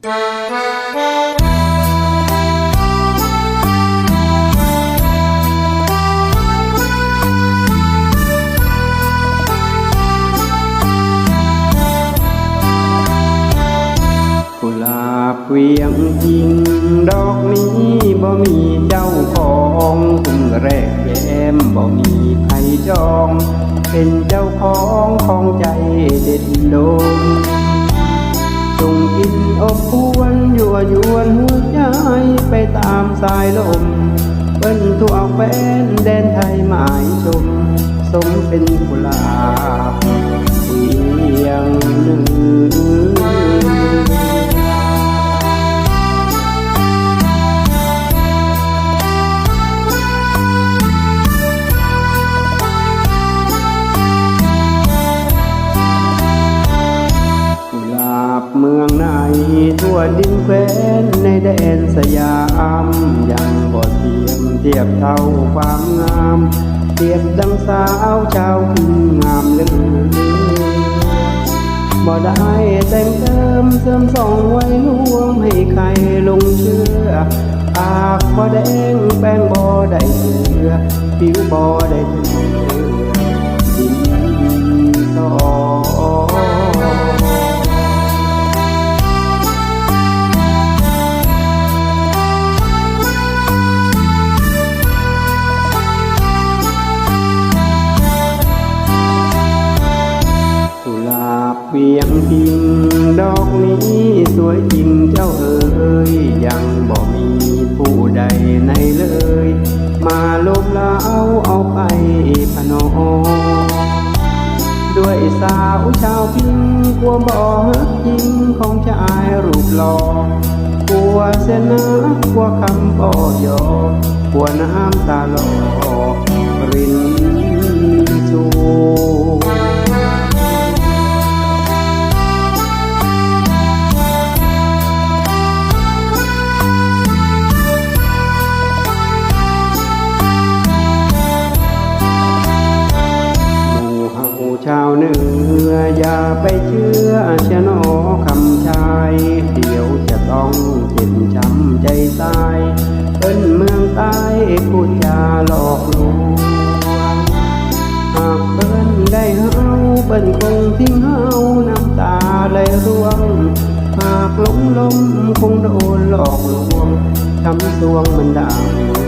กุหลาบเวียงจริงดอกนี้บ่มีเจ้าของคุณแรกแย้มบ่มีใครจอง เป็นเจ้าของของใจเด็ดโดน จงกินอบอวนยั่วยวนหัวใจไปตามสายลมเปิ้นทั่วแฟนแดนไทยหมายชม สมเป็นกุหลาบเพียงหนึ่ง วดินแคว้นในแดนสยามยังบ่เทียมเทียบเท่าความงามเทียบดังสาวชาวพินงามเหลือบ่ได้แต่งเติมเสริมส่องไว้ลวงให้ใครลงเชื่อปากบ่แดงแป้งบ่ได้เสือผิวบ่ได้เถือ เอาไปพนอด้วยสาวชาวพิงกลัวบ่ฮักจริงของชายรูปหล่อกลัวเสนอกลัวคำบ่ยอกลัวน้ำตาหลอก ไปเชื่อชะนอคำชายเดี๋ยวจะต้องเจ็บช้ำใจตายเป็นเมืองใต้พูดจาหลอกลวงหากเปิ้นได้เฮาเปิ้นคงทิ้งเฮาน้ำตาไหลร่วงหากลงลมคงโดนหลอกลวงช้ำสวงมันดัง